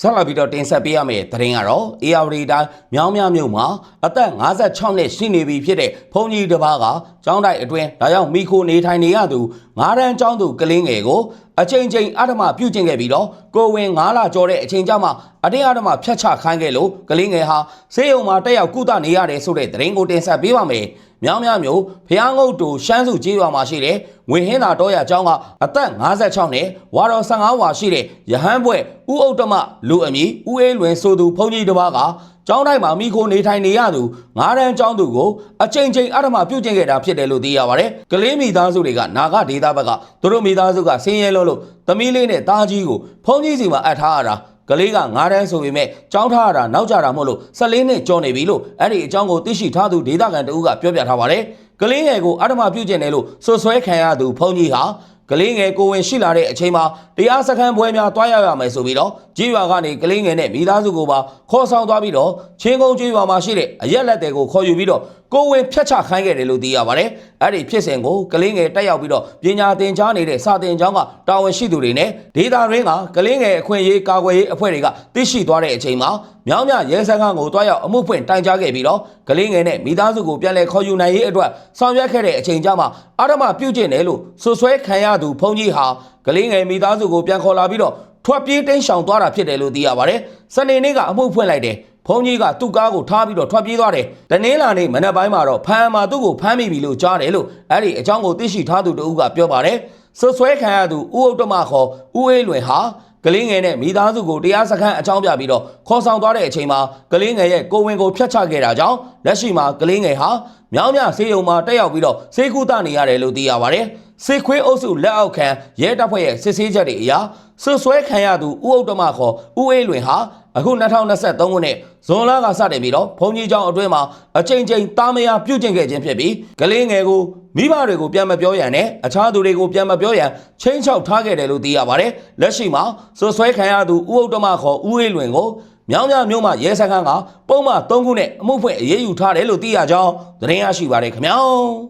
ဆက်လက်ပြီးတော့တင်ဆက်ပေးရမယ့်သတင်းကတော့ AR တိုင်းမြောင်းမြမြို့မှာအသက်56နှစ်ရှိနေပြီဖြစ်တဲ့ဘုန်းကြီးတစ်ပါးကကျောင်းတိုက်အတွင်းဒါကြောင့်မိခိုနေထိုင်နေရသူငါးတန်းကျောင်းသူကလေးငယ်ကိုအချိန်ချင်းအဓမ္မပြုကျင့်ခဲ့ပြီးတော့ကိုဝင်9လကျော်တဲ့အချိန်ကျမှအတင်းအဓမ္မဖျက်ချခိုင်းခဲ့လို့ကလေးငယ်ဟာဆေးရုံမှာတက်ရောက်ကုသနေရတယ်ဆိုတဲ့သတင်းကိုတင်ဆက်ပေးပါမယ်။ မြောင်းမြမြို့ဖျားငုတ်တူရှမ်းစုကျေးရွာမှာရှိတဲ့ဝင်းဟင်းသာတော်ရကျောင်းကအသက်56နဲ့ဝါတော်15ဝါရှိတဲ့ရဟန်းဘွဲ့ဦးဥတ္တမလူအမည်ဦးအေးလွင်ဆိုသူဘုန်းကြီးတစ်ပါးကကျောင်းတိုင်းမှာမိခိုနေထိုင်နေရသူငါးတန်းကျောင်းသူကိုအချိန်ချင်းအဓမ္မပြုတ်ကျင့်ခဲ့တာဖြစ်တယ်လို့သိရပါတယ်။ကလေးမိသားစုတွေကနာဂဒေတာဘက်ကသူတို့မိသားစုကဆင်းရဲလို့လို့သမီးလေးနဲ့တားကြီးကိုဘုန်းကြီးစီမှာအပ်ထားရတာ ကလေးက9တန်းဆိုပေမဲ့ကြောင်းထားရတာနောက်ကြတာမဟုတ်လို့14နှစ်ကျော်နေပြီလို့အဲ့ဒီအကြောင်းကိုသိရှိထားသူဒေသခံတဦးကပြောပြထားပါတယ်။ကလေးငယ်ကိုအဓမ္မပြုကျင့်တယ်လို့ဆွဆွဲခံရသူဘုန်းကြီးဟာကလေးငယ်ကိုဝင်ရှိလာတဲ့အချိန်မှာတရားစခန်းပွဲများတွားရရမယ်ဆိုပြီးတော့ကြီးရွာကနေကလေးငယ်နဲ့မိသားစုကိုပါခေါ်ဆောင်သွားပြီးတော့ချင်းကုန်းကြီးရွာမှာရှိတဲ့အရက်လက်တွေကိုခေါ်ယူပြီးတော့ ကိုဝင်ဖျက်ချခိုင်းခဲ့တယ်လို့သိရပါတယ်။အဲ့ဒီဖြစ်စဉ်ကိုကလေးငယ်တက်ရောက်ပြီးတော့ပညာသင်ကြားနေတဲ့စာသင်ကျောင်းကတာဝန်ရှိသူတွေနဲ့ဒေတာရင်းကကလေးငယ်အခွင့်အရေးကာကွယ်ရေးအဖွဲ့တွေကသိရှိသွားတဲ့အချိန်မှာမြောင်းမြရဲစခန်းကိုတွားရောက်အမှုဖွင့်တိုင်ကြားခဲ့ပြီးတော့ကလေးငယ်နဲ့မိသားစုကိုပြန်လည်ခေါ်ယူနိုင်ရေးအတွက်ဆောင်ရွက်ခဲ့တဲ့အချိန်ကြမှာအာရမပြုတ်ကျင့်တယ်လို့ဆွဆွဲခံရသူဘုန်းကြီးဟာကလေးငယ်မိသားစုကိုပြန်ခေါ်လာပြီးတော့ထွက်ပြေးတိမ်းရှောင်သွားတာဖြစ်တယ်လို့သိရပါတယ်။စနေနေ့ကအမှုဖွင့်လိုက်တယ်။ ဘုန်းကြီးကသူ့ကားကိုထားပြီးတော့ထွက်ပြေးသွားတယ်။တနင်္လာနေ့မနက်ပိုင်းမှာတော့ဖမ်းမှာသူ့ကိုဖမ်းမိပြီလို့ကြားတယ်လို့အဲ့ဒီအကြောင်းကိုသိရှိထားသူတဦးကပြောပါတယ်။ဆွဆွဲခံရသူဦးဥတ္တမခေါ်ဦးအေးလွင်ဟာကလေးငယ်နဲ့မိသားစုကိုတရားစခန်းအကြောင်းပြပြီးတော့ခေါ်ဆောင်သွားတဲ့အချိန်မှာကလေးငယ်ရဲ့ကိုယ်ဝင်ကိုဖျက်ချခဲ့တာကြောင့်လက်ရှိမှာကလေးငယ်ဟာ မြောင်းမြဆေးရုံမှာတက်ရောက်ပြီးတော့ဆေးကုသနေရတယ်လို့သိရပါတယ်။စေခွေးအုပ်စုလက်အောက်ခံရဲတပ်ဖွဲ့ရဲ့စစ်ဆေးချက်တွေအရဆွဆွဲခံရသူဦးဥတ္တမခေါ်ဦးအေးလွင်ဟာအခု2023ခုနှစ်ဇွန်လကစတင်ပြီးတော့ဘုံကြီးကျောင်းအတွင်းမှာအချိန်ချင်းတာမယာပြုတ်ကျင့်ခဲ့ခြင်းဖြစ်ပြီးကလေးငယ်ကိုမိဘတွေကိုပြန်မပြောရန်နဲ့အခြားသူတွေကိုပြန်မပြောရန်ချင်းချောက်ထားခဲ့တယ်လို့သိရပါတယ်။လက်ရှိမှာဆွဆွဲခံရသူဦးဥတ္တမခေါ်ဦးအေးလွင်ကို မြောင်းမြမြို့မှာရဲစခန်းကပုံမှန်3ခုနဲ့အမှုဖွင့်အရေးယူထားတယ်လို့သိရကြောင်းသတင်းရရှိပါတယ်ခင်ဗျာ။